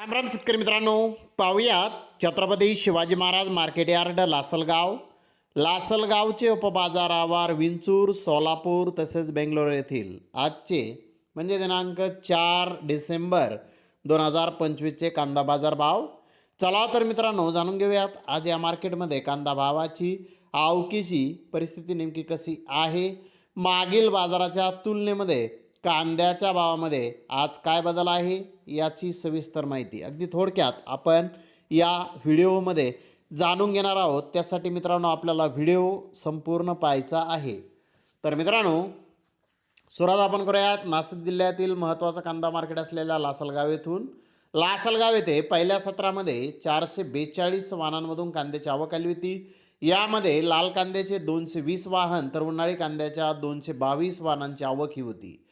राम राम शेतकरी मित्रांनो. पाहूयात छत्रपती शिवाजी महाराज मार्केट यार्ड लासलगाव. लासलगावचे उपबाजारावर विंचूर सोलापूर तसेच बेंगलोर येथील आजचे म्हणजे दिनांक चार डिसेंबर दोन हजार पंचवीसचे कांदा बाजार भाव. चला तर मित्रांनो जाणून घेऊयात आज या मार्केटमध्ये कांदा भावाची आवकीची परिस्थिती नेमकी कशी आहे. मागील बाजाराच्या तुलनेमध्ये कांद्याच्या भावामध्ये आज काय बदल आहे याची सविस्तर माहिती. अगदी थोडक्यात आपण या व्हिडिओमध्ये जाणून घेणार आहोत. त्यासाठी मित्रांनो आपल्याला व्हिडिओ संपूर्ण पाहायचा आहे. तर मित्रांनो सुरुवात आपण करूयात. नाशिक जिल्ह्यातील महत्त्वाचं कांदा मार्केट असलेल्या लासलगाव येथून. लासलगाव येथे पहिल्या सत्रामध्ये चारशे बेचाळीस वाहनांमधून कांद्याची आवक आली होती. यामध्ये लाल कांद्याचे दोनशे वीस वाहन तर उन्हाळी कांद्याच्या दोनशे बावीस वाहनांची आवक ही होती.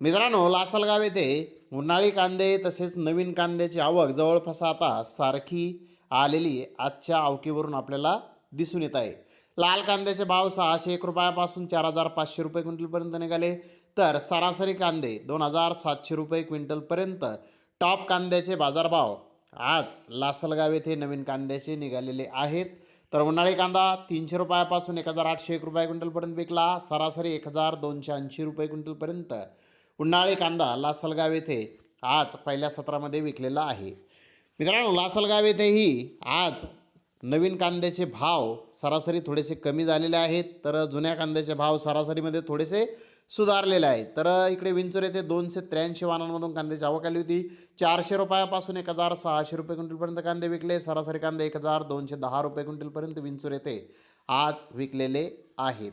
मित्रांनो लासलगाव येथे उन्हाळी कांदे तसेच नवीन कांद्याची आवक जवळपास आता सारखी आलेली आजच्या आवकीवरून आपल्याला दिसून येत आहे. लाल कांद्याचे भाव सहाशे एक रुपयापासून चार हजार पाचशे रुपये क्विंटलपर्यंत निघाले. तर सरासरी कांदे दोन हजार सातशे रुपये क्विंटलपर्यंत. टॉप कांद्याचे बाजारभाव आज लासलगाव येथे नवीन कांद्याचे निघालेले आहेत. तर उन्हाळी कांदा तीनशे रुपयापासून एक हजार आठशे एक रुपये क्विंटलपर्यंत विकला. सरासरी एक हजार दोनशे ऐंशी रुपये क्विंटलपर्यंत. उन्हाळी कांदा लासलगाव येथे आज पहिल्या सत्रामध्ये विकलेला आहे. मित्रांनो लासलगाव येथेही आज नवीन कांद्याचे भाव सरासरी थोडेसे कमी झालेले आहेत. तर जुन्या कांद्याचे भाव सरासरीमध्ये थोडेसे सुधारलेले आहेत. तर इकडे विंचूर येथे दोनशे त्र्याऐंशी वाहनांमधून कांद्याची आवक आली होती. चारशे रुपयापासून एक हजार सहाशे रुपये क्विंटलपर्यंत कांदे विकले. सरासरी कांदे एक हजार दोनशे दहा रुपये क्विंटलपर्यंत विंचूर येथे आज विकलेले आहेत.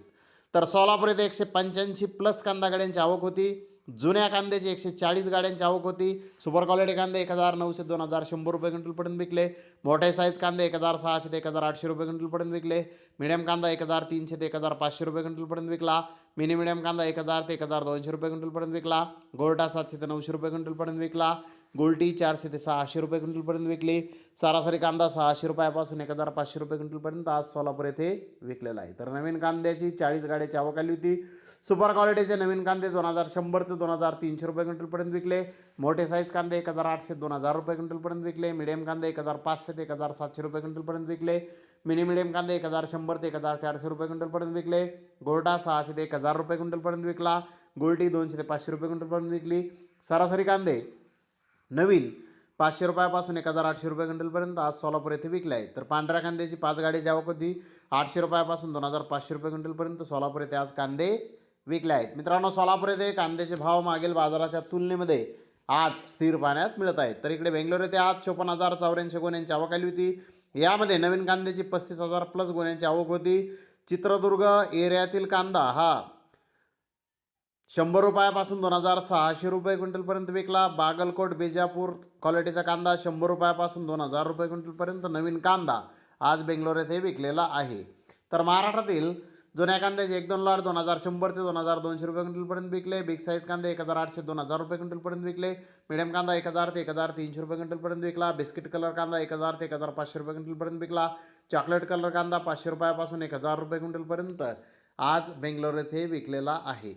तर सोलापूर येथे एकशे पंच्याऐंशी प्लस कांदा गाड्यांची आवक होती. जुन्या कांद्याची एकशे चाळीस गाड्यांची आवक होती. सुपर क्वालिटी कांदे एक हजार नऊशे दोन हजार शंभर रुपये क्विंटलपर्यंत विकले. मोठे साईज कांदे एक हजार सहाशे ते एक हजार आठशे रुपये क्विंटलपर्यंत विकले. मिडियम कांदा एक हजार तीनशे ते एक हजार पाचशे रुपये क्विंटलपर्यंत विकला. मिनी मिडियम कांदा एक हजार ते एक हजार दोनशे रुपये क्विंटलपर्यंत विकला. गोरटा सातशे ते नऊशे रुपये क्विंटलपर्यंत विकला. गोल्टी चारशे ते सहाशे रुपये क्विंटलपर्यंत विकली. सरासरी कांदा सहाशे रुपयापासून एक हजार पाचशे रुपये क्विंटलपर्यंत आज सोलापूर येथे विकलेला आहे. तर नवीन कांद्याची चाळीस गाड्याची आवक आली होती. सुपर क्वालिटीचे नवीन कांदे दोन हजार शंभर ते दोन हजार तीनशे रुपये क्विंटलपर्यंत विकले. मोठे साईज कांदे एक हजार आठशे दोन हजार रुपये क्विंटलपर्यंत विकले. मिडियम कांदे एक हजार पाचशे ते एक हजार सातशे रुपये क्विंटलपर्यंत विकले. मिनी मिडियम कांदे एक हजार शंभर ते एक हजार चारशे रुपये क्विंटलपर्यंत विकले. गोल्डा सहाशे ते एक हजार रुपये क्विंटलपर्यंत विकला. गोल्टी दोनशे ते पाचशे रुपये क्विंटलपर्यंत विकली. सरासरी कांदे नवीन पाचशे रुपयापासून एक हजार आठशे रुपये क्विंटलपर्यंत आज सोलापूर येथे विकले आहे तर पांढऱ्या कांद्याची पाच गाडी आवक होती आठशे रुपयापासून दोन हजार पाचशे रुपये क्विंटलपर्यंत सोलापूर येथे आज कांदे विकले आहेत मित्रांनो सोलापूर येथे कांद्याचे भाव मागील बाजाराच्या तुलनेमध्ये आज स्थिर पाहण्यास मिळत आहेत. तर इकडे बेंगलोर येथे आज चोपन्न हजार चौऱ्याऐंशी गुन्ह्यांची आवक आली होती. यामध्ये नवीन कांद्याची पस्तीस हजार प्लस गुन्ह्यांची आवक होती. चित्रदुर्ग एरियातील कांदा हा शंभर रुपयापासून दोन हजार सहाशे रुपये क्विंटलपर्यंत विकला. बागलकोट बेजापूर क्वालिटीचा कांदा शंभर रुपयापासून दोन हजार रुपये क्विंटलपर्यंत नवीन कांदा आज बेंगलोर येथे विकलेला आहे. तर महाराष्ट्रातील जुन्या कांद्याचे एक दोन लाट दोन हजार शंभर ते दोन हजार दोनशे रुपये क्विंटलपर्यंत विकले. बिग साईज कांदे एक हजार आठशे दोन हजार रुपये क्विंटलपर्यंत विकले. मिडियम कांदा एक हजार ते एक हजार तीनशे रुपये क्विंटलपर्यंत विकला. बिस्किट कलर कांदा एक हजार ते एक हजार पाचशे रुपये क्विंटलपर्यंत विकला. चॉकलेट कलर कांदा पाचशे रुपयापासून एक हजार रुपये क्विंटलपर्यंत आज बेंगलोर येथे विकलेला आहे.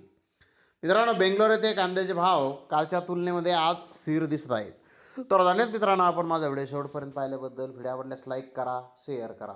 मित्रांनो बेंगलोर येथे कांद्याचे भाव कालच्या तुलनेमध्ये आज स्थिर दिसत आहेत. तर धन्यवाद मित्रांनो आपण माझा व्हिडिओ शेवटपर्यंत पाहिल्याबद्दल. व्हिडिओ आवडल्यास लाईक करा शेअर करा.